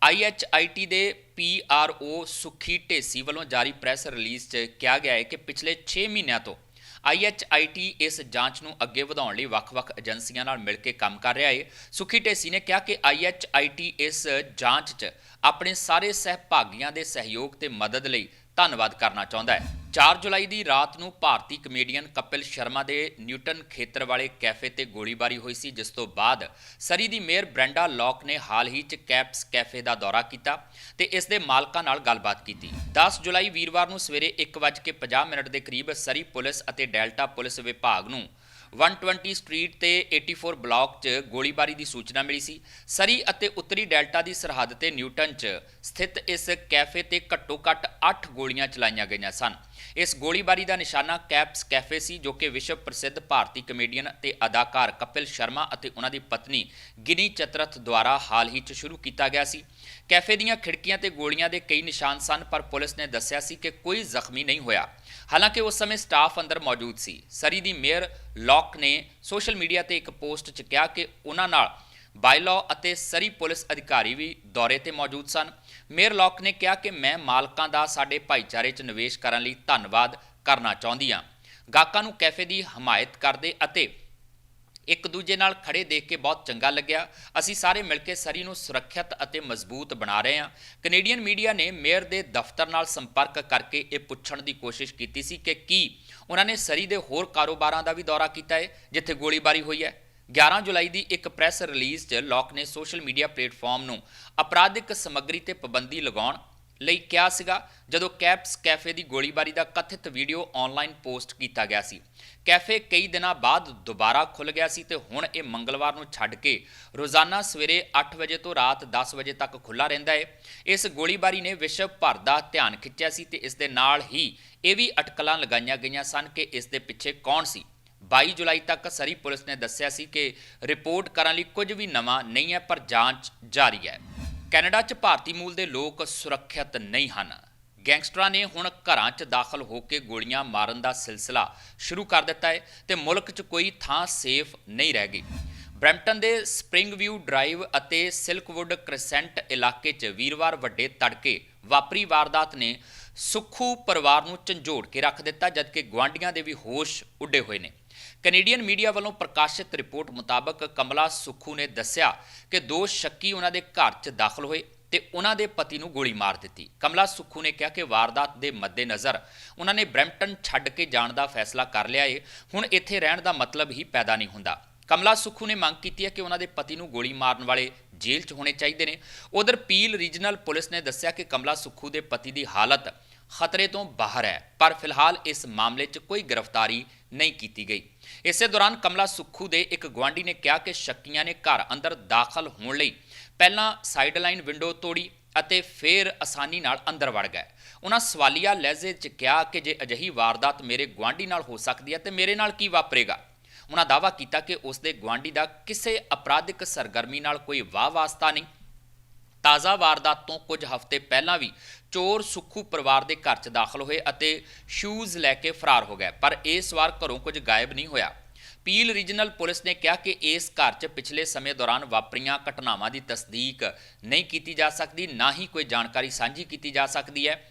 IHIT ਦੇ PRO ਸੁਖੀ ਢੇਸੀ ਵੱਲੋਂ ਜਾਰੀ ਪ੍ਰੈਸ ਰਿਲੀਜ਼ 'ਚ ਕਿਹਾ ਗਿਆ ਹੈ ਕਿ ਪਿਛਲੇ 6 ਮਹੀਨਿਆਂ ਤੋਂ IHIT ਇਸ ਜਾਂਚ ਨੂੰ ਅੱਗੇ ਵਧਾਉਣ ਲਈ ਵੱਖ-ਵੱਖ ਏਜੰਸੀਆਂ ਨਾਲ ਮਿਲ ਕੇ ਕੰਮ ਕਰ ਰਿਹਾ ਹੈ ਸੁਖੀ ਢੇਸੀ ਨੇ ਕਿਹਾ ਕਿ IHIT ਇਸ ਜਾਂਚ 'ਚ ਆਪਣੇ ਸਾਰੇ ਸਹਿਭਾਗੀਆਂ ਦੇ ਸਹਿਯੋਗ ਤੇ ਮਦਦ ਲਈ ਧੰਨਵਾਦ ਕਰਨਾ ਚਾਹੁੰਦਾ ਹੈ। 4 ਜੁਲਾਈ ਦੀ ਰਾਤ ਨੂੰ ਭਾਰਤੀ ਕਮੇਡੀਅਨ ਕਪਿਲ ਸ਼ਰਮਾ ਦੇ ਨਿਊਟਨ ਖੇਤਰ ਵਾਲੇ ਕੈਫੇ ਤੇ ਗੋਲੀਬਾਰੀ ਹੋਈ ਸੀ, ਜਿਸ ਤੋਂ ਬਾਅਦ ਸਰੀ ਦੀ ਮੇਅਰ ਬ੍ਰੈਂਡਾ ਲੌਕ ਨੇ ਹਾਲ ਹੀ 'ਚ ਕੈਪਸ ਕੈਫੇ ਦਾ ਦੌਰਾ ਕੀਤਾ ਤੇ ਇਸ ਦੇ ਮਾਲਕਾਂ ਨਾਲ ਗੱਲਬਾਤ ਕੀਤੀ। 10 ਜੁਲਾਈ ਵੀਰਵਾਰ ਨੂੰ ਸਵੇਰੇ 1:50 ਮਿੰਟ ਦੇ ਕਰੀਬ ਸਰੀ ਪੁਲਿਸ ਅਤੇ ਡੈਲਟਾ ਪੁਲਿਸ ਵਿਭਾਗ ਨੂੰ 120 ਸਟਰੀਟ ਤੇ 84 ਬਲਾਕ 'ਚ ਗੋਲੀਬਾਰੀ ਦੀ ਸੂਚਨਾ ਮਿਲੀ ਸੀ। ਸਰੀ ਅਤੇ ਉੱਤਰੀ ਡੈਲਟਾ ਦੀ ਸਰਹੱਦ ਤੇ ਨਿਊਟਨ 'ਚ ਸਥਿਤ ਇਸ ਕੈਫੇ ਤੇ ਘੱਟੋ-ਘੱਟ 8 ਗੋਲੀਆਂ ਚਲਾਈਆਂ ਗਈਆਂ ਸਨ। ਇਸ ਗੋਲੀਬਾਰੀ ਦਾ ਨਿਸ਼ਾਨਾ ਕੈਪਸ ਕੈਫੇ ਸੀ, ਜੋ ਕਿ ਵਿਸ਼ਵ ਪ੍ਰਸਿੱਧ ਭਾਰਤੀ ਕਮੇਡੀਅਨ ਤੇ ਅਦਾਕਾਰ ਕਪਿਲ ਸ਼ਰਮਾ ਅਤੇ ਉਹਨਾਂ ਦੀ ਪਤਨੀ ਗਿਨੀ ਚਤਰਥ ਦੁਆਰਾ ਹਾਲ ਹੀ 'ਚ ਸ਼ੁਰੂ ਕੀਤਾ ਗਿਆ ਸੀ। ਕੈਫੇ ਦੀਆਂ ਖਿੜਕੀਆਂ ਤੇ ਗੋਲੀਆਂ ਦੇ ਕਈ ਨਿਸ਼ਾਨ ਸਨ, ਪਰ ਪੁਲਿਸ ਨੇ ਦੱਸਿਆ ਸੀ ਕਿ ਕੋਈ ਜ਼ਖਮੀ ਨਹੀਂ ਹੋਇਆ। ਹਾਲਾਂਕਿ ਉਸ ਸਮੇਂ ਸਟਾਫ ਅੰਦਰ ਮੌਜੂਦ ਸੀ। ਸਰੀ ਦੀ ਮੇਅਰ ਲੌਕ ਨੇ ਸੋਸ਼ਲ ਮੀਡੀਆ ਤੇ ਇੱਕ ਪੋਸਟ 'ਚ ਕਿਹਾ ਕਿ ਉਹਨਾਂ ਨਾਲ ਬਾਇਲੋ ਅਤੇ ਸਰੀ ਪੁਲਿਸ ਅਧਿਕਾਰੀ ਵੀ ਦੌਰੇ ਤੇ ਮੌਜੂਦ ਸਨ। ਮੇਅਰ ਲੌਕ ਨੇ ਕਿਹਾ ਕਿ ਮੈਂ ਮਾਲਕਾਂ ਦਾ ਸਾਡੇ ਭਾਈਚਾਰੇ 'ਚ ਨਿਵੇਸ਼ ਕਰਨ ਲਈ ਧੰਨਵਾਦ ਕਰਨਾ ਚਾਹੁੰਦੀ ਹਾਂ। ਗਾਹਕਾਂ ਨੂੰ ਕੈਫੇ ਦੀ ਹਮਾਇਤ ਕਰਦੇ ਅਤੇ ਇੱਕ ਦੂਜੇ ਨਾਲ ਖੜੇ ਦੇਖ ਕੇ ਬਹੁਤ ਚੰਗਾ ਲੱਗਿਆ। ਅਸੀਂ ਸਾਰੇ ਮਿਲ ਕੇ ਸਰੀ ਨੂੰ ਸੁਰੱਖਿਅਤ ਅਤੇ ਮਜ਼ਬੂਤ ਬਣਾ ਰਹੇ ਹਾਂ। ਕੈਨੇਡੀਅਨ ਮੀਡੀਆ ਨੇ ਮੇਅਰ ਦੇ ਦਫ਼ਤਰ ਨਾਲ ਸੰਪਰਕ ਕਰਕੇ ਇਹ ਪੁੱਛਣ ਦੀ ਕੋਸ਼ਿਸ਼ ਕੀਤੀ ਸੀ ਕਿ ਕੀ ਉਹਨਾਂ ਨੇ ਸਰੀ ਦੇ ਹੋਰ ਕਾਰੋਬਾਰਾਂ ਦਾ ਵੀ ਦੌਰਾ ਕੀਤਾ ਹੈ, ਜਿੱਥੇ ਗੋਲੀਬਾਰੀ ਹੋਈ ਹੈ। 11 ਜੁਲਾਈ ਦੀ ਇੱਕ ਪ੍ਰੈਸ ਰਿਲੀਜ਼ 'ਚ ਲੋਕ ਨੇ ਸੋਸ਼ਲ ਮੀਡੀਆ ਪਲੇਟਫਾਰਮ ਨੂੰ ਅਪਰਾਧਿਕ ਸਮੱਗਰੀ ਤੇ ਪਾਬੰਦੀ ਲਗਾਉਣ ਲਈ ਕਿਹਾ ਸੀਗਾ, ਜਦੋਂ ਕੈਪਸ ਕੈਫੇ ਦੀ ਗੋਲੀਬਾਰੀ ਦਾ ਕਥਿਤ ਵੀਡੀਓ ਆਨਲਾਈਨ ਪੋਸਟ ਕੀਤਾ ਗਿਆ ਸੀ। ਕੈਫੇ ਕਈ ਦਿਨਾਂ ਬਾਅਦ ਦੁਬਾਰਾ ਖੁੱਲ ਗਿਆ ਸੀ ਤੇ ਹੁਣ ਇਹ ਮੰਗਲਵਾਰ ਨੂੰ ਛੱਡ ਕੇ ਰੋਜ਼ਾਨਾ ਸਵੇਰੇ 8 ਵਜੇ ਤੋਂ ਰਾਤ 10 ਵਜੇ ਤੱਕ ਖੁੱਲਾ ਰਹਿੰਦਾ ਹੈ ਇਸ ਗੋਲੀਬਾਰੀ ਨੇ ਵਿਸ਼ਵ ਭਰ ਦਾ ਧਿਆਨ ਖਿੱਚਿਆ ਸੀ ਤੇ ਇਸ ਦੇ ਨਾਲ ਹੀ ਇਹ ਵੀ ਅਟਕਲਾਂ ਲਗਾਈਆਂ ਗਈਆਂ ਸਨ ਕਿ ਇਸ ਦੇ ਪਿੱਛੇ ਕੌਣ ਸੀ। 22 ਜੁਲਾਈ ਤੱਕ ਸਰੀ ਪੁਲਿਸ ਨੇ ਦੱਸਿਆ ਸੀ ਕਿ ਰਿਪੋਰਟ ਕਰਨ ਲਈ ਕੁਝ ਵੀ ਨਵਾਂ ਨਹੀਂ ਹੈ, ਪਰ ਜਾਂਚ ਜਾਰੀ ਹੈ। ਕੈਨੇਡਾ 'ਚ ਭਾਰਤੀ ਮੂਲ ਦੇ ਲੋਕ ਸੁਰੱਖਿਅਤ ਨਹੀਂ ਹਨ। ਗੈਂਗਸਟਰਾਂ ਨੇ ਹੁਣ ਘਰਾਂ 'ਚ ਦਾਖਲ ਹੋ ਕੇ ਗੋਲੀਆਂ ਮਾਰਨ ਦਾ ਸਿਲਸਿਲਾ ਸ਼ੁਰੂ ਕਰ ਦਿੱਤਾ ਹੈ ਤੇ ਮੁਲਕ 'ਚ ਕੋਈ ਥਾਂ ਸੇਫ ਨਹੀਂ ਰਹਿ ਗਈ। ਬ੍ਰੈਂਪਟਨ ਦੇ ਸਪ੍ਰਿੰਗ ਵਿਊ ਡਰਾਈਵ ਅਤੇ ਸਿਲਕਵੁੱਡ ਕ੍ਰਿਸੈਂਟ ਇਲਾਕੇ 'ਚ ਵੀਰਵਾਰ ਵੱਡੇ ਤੜਕੇ ਵਾਪਰੀ ਵਾਰਦਾਤ ਨੇ ਸੁੱਖੂ ਪਰਿਵਾਰ ਨੂੰ ਝੰਜੋੜ ਕੇ ਰੱਖ ਦਿੱਤਾ, ਜਦਕਿ ਗਵਾਂਡੀਆਂ ਦੇ ਵੀ ਹੋਸ਼ ਉੱਡੇ ਹੋਏ ਨੇ। ਕੈਨੇਡੀਅਨ ਮੀਡੀਆ ਵੱਲੋਂ ਪ੍ਰਕਾਸ਼ਿਤ ਰਿਪੋਰਟ ਮੁਤਾਬਕ ਕਮਲਾ ਸੁੱਖੂ ਨੇ ਦੱਸਿਆ ਕਿ ਦੋ ਸ਼ੱਕੀ ਉਹਨਾਂ ਦੇ ਘਰ 'ਚ ਦਾਖਲ ਹੋਏ ਤੇ ਉਹਨਾਂ ਦੇ ਪਤੀ ਨੂੰ ਗੋਲੀ ਮਾਰ ਦਿੱਤੀ। ਕਮਲਾ ਸੁੱਖੂ ਨੇ ਕਿਹਾ ਕਿ ਵਾਰਦਾਤ ਦੇ ਮੱਦੇਨਜ਼ਰ ਉਹਨਾਂ ਨੇ ਬ੍ਰੈਂਪਟਨ ਛੱਡ ਕੇ ਜਾਣ ਦਾ ਫੈਸਲਾ ਕਰ ਲਿਆ ਏ। ਹੁਣ ਇੱਥੇ ਰਹਿਣ ਦਾ ਮਤਲਬ ਹੀ ਪੈਦਾ ਨਹੀਂ ਹੁੰਦਾ। ਕਮਲਾ ਸੁੱਖੂ ਨੇ ਮੰਗ ਕੀਤੀ ਹੈ ਕਿ ਉਹਨਾਂ ਦੇ ਪਤੀ ਨੂੰ ਗੋਲੀ ਮਾਰਨ ਵਾਲੇ ਜੇਲ੍ਹ 'ਚ ਹੋਣੇ ਚਾਹੀਦੇ ਨੇ। ਉਧਰ ਪੀਲ ਰੀਜਨਲ ਪੁਲਿਸ ਨੇ ਦੱਸਿਆ ਕਿ ਕਮਲਾ ਸੁੱਖੂ ਦੇ ਪਤੀ ਦੀ ਹਾਲਤ ਖਤਰੇ ਤੋਂ ਬਾਹਰ ਹੈ, ਪਰ ਫਿਲਹਾਲ ਇਸ ਮਾਮਲੇ 'ਚ ਕੋਈ ਗ੍ਰਿਫਤਾਰੀ ਨਹੀਂ ਕੀਤੀ ਗਈ। ਇਸੇ ਦੌਰਾਨ ਕਮਲਾ ਸੁੱਖੂ ਦੇ ਇੱਕ ਗਵਾਂਢੀ ਨੇ ਕਿਹਾ ਕਿ ਸ਼ੱਕੀਆਂ ਨੇ ਘਰ ਅੰਦਰ ਦਾਖਲ ਹੋਣ ਲਈ ਪਹਿਲਾਂ ਸਾਈਡਲਾਈਨ ਵਿੰਡੋ ਤੋੜੀ ਅਤੇ ਫਿਰ ਆਸਾਨੀ ਨਾਲ ਅੰਦਰ ਵੜ ਗਏ। ਉਹਨਾਂ ਸਵਾਲੀਆ ਲਹਿਜ਼ੇ 'ਚ ਕਿਹਾ ਕਿ ਜੇ ਅਜਿਹੀ ਵਾਰਦਾਤ ਮੇਰੇ ਗਵਾਂਢੀ ਨਾਲ ਹੋ ਸਕਦੀ ਹੈ ਤੇ ਮੇਰੇ ਨਾਲ ਕੀ ਵਾਪਰੇਗਾ? ਉਹਨਾਂ ਦਾਅਵਾ ਕੀਤਾ ਕਿ ਉਸ ਦੇ ਗਵਾਂਢੀ ਦਾ ਕਿਸੇ ਅਪਰਾਧਿਕ ਸਰਗਰਮੀ ਨਾਲ ਕੋਈ ਵਾਹ ਵਾਸਤਾ ਨਹੀਂ। ਤਾਜ਼ਾ ਵਾਰਦਾਤ ਤੋਂ ਕੁਝ ਹਫ਼ਤੇ ਪਹਿਲਾਂ ਵੀ ਚੋਰ ਸੁੱਖੂ ਪਰਿਵਾਰ ਦੇ ਘਰ 'ਚ ਦਾਖਲ ਹੋਏ ਅਤੇ ਸ਼ੂਜ਼ ਲੈ ਕੇ ਫਰਾਰ ਹੋ ਗਏ, ਪਰ ਇਸ ਵਾਰ ਘਰੋਂ ਕੁਝ ਗਾਇਬ ਨਹੀਂ ਹੋਇਆ। ਪੀਲ ਰੀਜਨਲ ਪੁਲਿਸ ਨੇ ਕਿਹਾ ਕਿ ਇਸ ਘਰ 'ਚ ਪਿਛਲੇ ਸਮੇਂ ਦੌਰਾਨ ਵਾਪਰੀਆਂ ਘਟਨਾਵਾਂ ਦੀ ਤਸਦੀਕ ਨਹੀਂ ਕੀਤੀ ਜਾ ਸਕਦੀ, ਨਾ ਹੀ ਕੋਈ ਜਾਣਕਾਰੀ ਸਾਂਝੀ ਕੀਤੀ ਜਾ ਸਕਦੀ ਹੈ।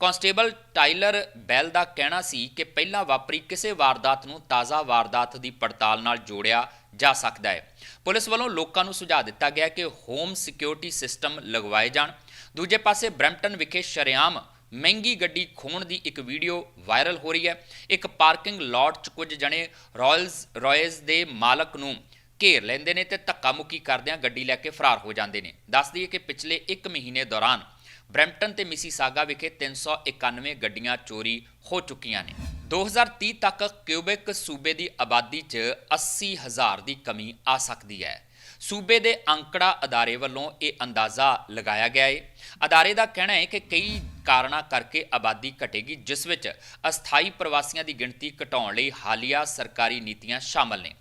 ਕਾਂਸਟੇਬਲ ਟਾਈਲਰ ਬੈਲ ਦਾ ਕਹਿਣਾ ਸੀ ਕਿ ਪਹਿਲਾਂ ਵਾਪਰੀ ਕਿਸੇ ਵਾਰਦਾਤ ਨੂੰ ਤਾਜ਼ਾ ਵਾਰਦਾਤ ਦੀ ਪੜਤਾਲ ਨਾਲ ਜੋੜਿਆ ਜਾ ਸਕਦਾ ਹੈ। ਪੁਲਿਸ ਵੱਲੋਂ ਲੋਕਾਂ ਨੂੰ ਸੁਝਾਅ ਦਿੱਤਾ ਗਿਆ ਕਿ ਹੋਮ ਸਿਕਿਉਰਿਟੀ ਸਿਸਟਮ ਲਗਵਾਏ ਜਾਣ। ਦੂਜੇ ਪਾਸੇ ਬ੍ਰੈਂਪਟਨ ਵਿਖੇ ਸ਼ਰੇਆਮ ਮਹਿੰਗੀ ਗੱਡੀ ਖੋਣ ਦੀ ਇੱਕ ਵੀਡੀਓ ਵਾਇਰਲ ਹੋ ਰਹੀ ਹੈ। ਇੱਕ ਪਾਰਕਿੰਗ ਲਾਟ 'ਚ ਕੁਝ ਜਣੇ ਰਾਇਲਸ ਰਾਇਜ਼ ਦੇ ਮਾਲਕ ਨੂੰ ਘੇਰ ਲੈਂਦੇ ਨੇ ਤੇ ਧੱਕਾ ਮੁੱਕੀ ਕਰਦਿਆਂ ਗੱਡੀ ਲੈ ਕੇ ਫਰਾਰ ਹੋ ਜਾਂਦੇ ਨੇ। ਦੱਸ ਦਈਏ ਕਿ ਪਿਛਲੇ 1 ਮਹੀਨੇ ਦੌਰਾਨ ਬ੍ਰੈਂਪਟਨ ਤੇ ਮਿਸੀਸਾਗਾ ਵਿਖੇ 391 ਗੱਡੀਆਂ ਚੋਰੀ ਹੋ ਚੁੱਕੀਆਂ ਨੇ। 2030 ਤੱਕ ਕਿਊਬਿਕ ਸੂਬੇ ਦੀ ਆਬਾਦੀ 'ਚ 80000 ਦੀ ਕਮੀ ਆ ਸਕਦੀ ਹੈ। ਸੂਬੇ ਦੇ ਅੰਕੜਾ ਅਦਾਰੇ ਵੱਲੋਂ ਇਹ ਅੰਦਾਜ਼ਾ ਲਗਾਇਆ ਗਿਆ ਹੈ ਅਦਾਰੇ ਦਾ ਕਹਿਣਾ ਹੈ ਕਿ ਕਈ ਕਾਰਨਾਂ ਕਰਕੇ ਆਬਾਦੀ ਘਟੇਗੀ, ਜਿਸ ਵਿੱਚ ਅਸਥਾਈ ਪ੍ਰਵਾਸੀਆਂ ਦੀ ਗਿਣਤੀ ਘਟਾਉਣ ਲਈ ਹਾਲੀਆ ਸਰਕਾਰੀ ਨੀਤੀਆਂ ਸ਼ਾਮਲ ਨੇ।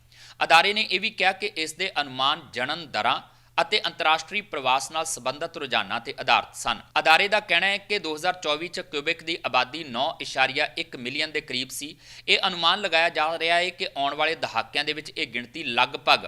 ਅਦਾਰੇ ਨੇ ਇਹ ਵੀ ਕਿਹਾ ਕਿ ਇਸ ਦੇ ਅਨੁਮਾਨ ਜਨਨ ਦਰਾਂ ਅਤੇ ਅੰਤਰਰਾਸ਼ਟਰੀ ਪ੍ਰਵਾਸ ਨਾਲ ਸੰਬੰਧਿਤ ਰੁਝਾਨਾਂ ਤੇ ਆਧਾਰਿਤ ਸਨ। ਅਦਾਰੇ ਦਾ ਕਹਿਣਾ ਹੈ ਕਿ 2024 ਚ ਕਿਊਬਿਕ ਦੀ ਆਬਾਦੀ 9.1 ਮਿਲੀਅਨ ਦੇ ਕਰੀਬ ਸੀ। ਇਹ ਅਨੁਮਾਨ ਲਗਾਇਆ ਜਾ ਰਿਹਾ ਹੈ ਕਿ ਆਉਣ ਵਾਲੇ ਦਹਾਕਿਆਂ ਦੇ ਵਿੱਚ ਇਹ ਗਿਣਤੀ ਲਗਭਗ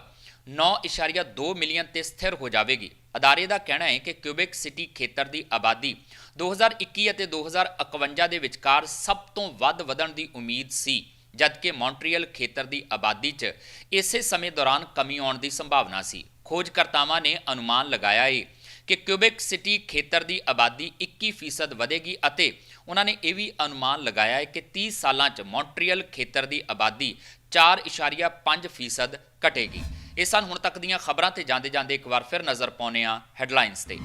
9.2 ਮਿਲੀਅਨ ਤੇ ਸਥਿਰ ਹੋ ਜਾਵੇਗੀ। ਅਦਾਰੇ ਦਾ ਕਹਿਣਾ ਹੈ ਕਿ ਕਿਊਬਿਕ ਸਿਟੀ ਖੇਤਰ ਦੀ ਆਬਾਦੀ 2021 ਅਤੇ 2051 ਦੇ ਵਿਚਕਾਰ ਸਭ ਤੋਂ ਵੱਧ ਵਧਣ ਦੀ ਉਮੀਦ ਸੀ, ਜਦਕਿ ਮੌਂਟਰੀਅਲ ਖੇਤਰ ਦੀ ਆਬਾਦੀ 'ਚ ਇਸੇ ਸਮੇਂ ਦੌਰਾਨ ਕਮੀ ਆਉਣ ਦੀ ਸੰਭਾਵਨਾ ਸੀ। ਖੋਜਕਰਤਾਵਾਂ ਨੇ ਅਨੁਮਾਨ ਲਗਾਇਆ ਹੈ ਕਿ ਕਿਊਬਿਕ ਸਿਟੀ ਖੇਤਰ ਦੀ ਆਬਾਦੀ 21% ਵਧੇਗੀ ਅਤੇ ਉਹਨਾਂ ਨੇ ਇਹ ਵੀ ਅਨੁਮਾਨ ਲਗਾਇਆ ਹੈ ਕਿ 30 ਸਾਲਾਂ 'ਚ ਮੌਂਟਰੀਅਲ ਖੇਤਰ ਦੀ ਆਬਾਦੀ 4.5% ਘਟੇਗੀ। ਇਹ ਸਨ ਹੁਣ ਤੱਕ ਦੀਆਂ ਖਬਰਾਂ ਤੇ ਜਾਂਦੇ ਜਾਂਦੇ ਇੱਕ ਵਾਰ ਫਿਰ ਨਜ਼ਰ ਪਾਉਂਦੇ ਹਾਂ ਹੈਡਲਾਈਨਸ ਤੇ।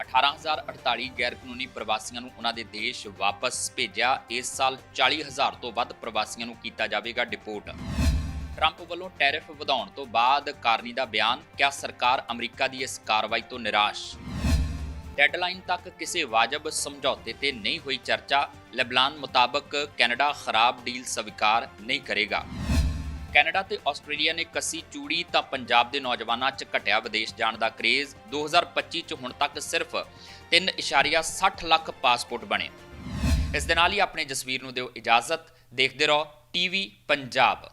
18048 ਗੈਰ ਕਾਨੂੰਨੀ ਪ੍ਰਵਾਸੀਆਂ ਨੂੰ ਉਹਨਾਂ ਦੇ ਦੇਸ਼ ਵਾਪਸ ਭੇਜਿਆ। ਇਸ ਸਾਲ 40000 ਤੋਂ ਵੱਧ ਪ੍ਰਵਾਸੀਆਂ ਨੂੰ ਕੀਤਾ ਜਾਵੇਗਾ ਡਿਪੋਰਟ। ਟਰੰਪ ਵੱਲੋਂ ਟੈਰਿਫ ਵਧਾਉਣ ਤੋਂ ਬਾਅਦ ਕਾਰਨੀ ਦਾ ਬਿਆਨ, ਕਿਆ ਸਰਕਾਰ ਅਮਰੀਕਾ ਦੀ ਇਸ ਕਾਰਵਾਈ ਤੋਂ ਨਿਰਾਸ਼? ਡੈਡਲਾਈਨ ਤੱਕ ਕਿਸੇ ਵਾਜਬ ਸਮਝੌਤੇ ਤੇ ਨਹੀਂ ਹੋਈ ਚਰਚਾ ਲੈਬਲਾਨ ਮੁਤਾਬਕ ਕੈਨੇਡਾ ਖਰਾਬ ਡੀਲ ਸਵੀਕਾਰ ਨਹੀਂ ਕਰੇਗਾ। ਕੈਨੇਡਾ ਤੇ ਆਸਟ੍ਰੇਲੀਆ ਨੇ ਕੱਸੀ ਚੂੜੀ ਤਾਂ ਪੰਜਾਬ ਦੇ ਨੌਜਵਾਨਾਂ 'ਚ ਘਟਿਆ ਵਿਦੇਸ਼ ਜਾਣ ਦਾ ਕਰੇਜ਼। 2025 'ਚ ਹੁਣ ਤੱਕ ਸਿਰਫ 3.60 ਲੱਖ ਪਾਸਪੋਰਟ ਬਣੇ। ਇਸ ਦੇ ਨਾਲ ਹੀ ਆਪਣੇ ਜਸਵੀਰ ਨੂੰ ਦਿਓ ਇਜਾਜ਼ਤ। ਦੇਖਦੇ ਰਹੋ ਟੀਵੀ ਪੰਜਾਬ।